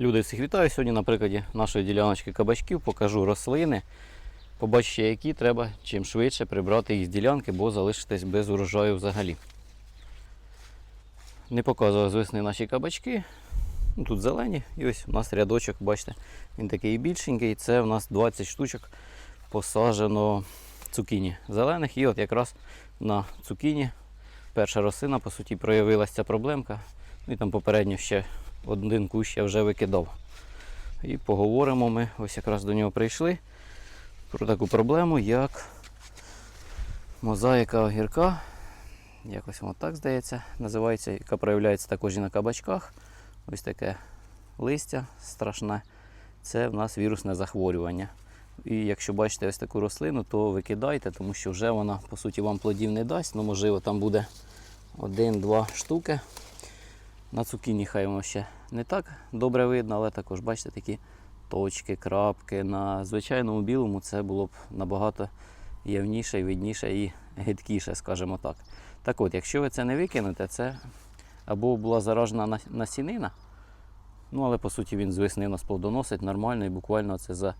Люди всіх вітаю. Сьогодні на прикладі нашої діляночки кабачків покажу рослини. Побачите, які треба чим швидше прибрати їх з ділянки, бо залишитись без урожаю взагалі. Не показував весни наші кабачки. Ну, Тут зелені. І ось у нас рядочок, бачите, він такий більшенький. Це у нас 20 штучок посаджено цукіні зелених. І от якраз на цукіні перша рослина, по суті, проявилася ця проблемка. Ну і там попередньо ще один кущ я вже викидав. І поговоримо ми, ось якраз до нього прийшли, про таку проблему, як мозаїка огірка. Якось воно так здається, називається, яка проявляється також і на кабачках. Ось таке листя страшне. Це в нас вірусне захворювання. І якщо бачите ось таку рослину, то викидайте, тому що вже вона по суті вам плодів не дасть. Ну, можливо, там буде один-два штуки. На цукіні хай воно ще не так добре видно, але також бачите такі точки, крапки. На звичайному білому це було б набагато явніше, видніше і гидкіше, скажімо так. Так от, якщо ви це не викинете, це або була заражена насінина, ну але по суті він з весни нас плодоносить нормально і буквально це за.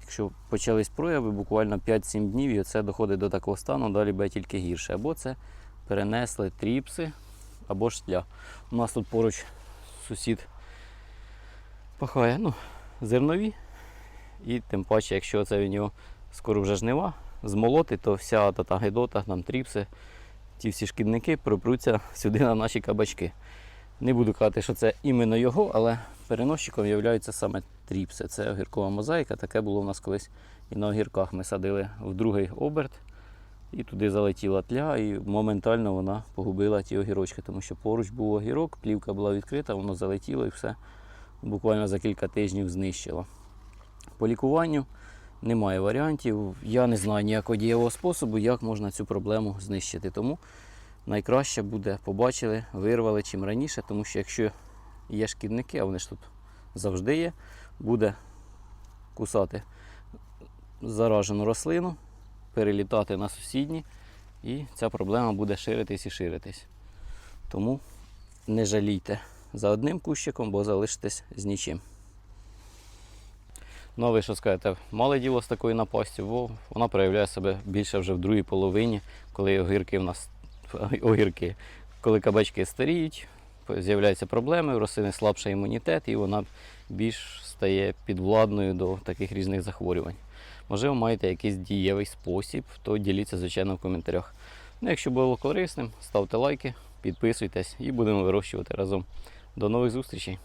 Якщо почались прояви, буквально 5-7 днів, і це доходить до такого стану, далі буде тільки гірше. Або це перенесли тріпси, або штля. У нас тут поруч сусід пахає ну, зернові. І тим паче, якщо це в нього скоро вже жнива, змолоти, то вся та, та гидота, там тріпси, ті всі шкідники пропруться сюди на наші кабачки. Не буду казати, що це іменно його, але переносчиком є саме тріпси. Це огіркова мозаїка. Таке було в нас колись і на огірках. Ми садили в другий оберт. І туди залетіла тля, і моментально вона погубила ті огірочки, тому що поруч був огірок, плівка була відкрита, воно залетіло і все буквально за кілька тижнів знищило. По лікуванню немає варіантів. Я не знаю ніякого дієвого способу, як можна цю проблему знищити. Тому найкраще буде побачили, вирвали чим раніше, тому що якщо є шкідники, а вони ж тут завжди є, буде кусати заражену рослину, перелітати на сусідні, і ця проблема буде ширитись і ширитись. Тому не жалійте за одним кущиком, бо залишитесь з нічим. Ну, а ви що скажете, мали діло з такою напастю, бо вона проявляє себе більше вже в другій половині, коли огірки в нас огірки, коли кабачки старіють, з'являються проблеми, у рослини слабший імунітет, і вона більш стає підвладною до таких різних захворювань. Можливо, маєте якийсь дієвий спосіб, то діліться, звичайно, в коментарях. Ну, якщо було корисним, ставте лайки, підписуйтесь і будемо вирощувати разом. До нових зустрічей!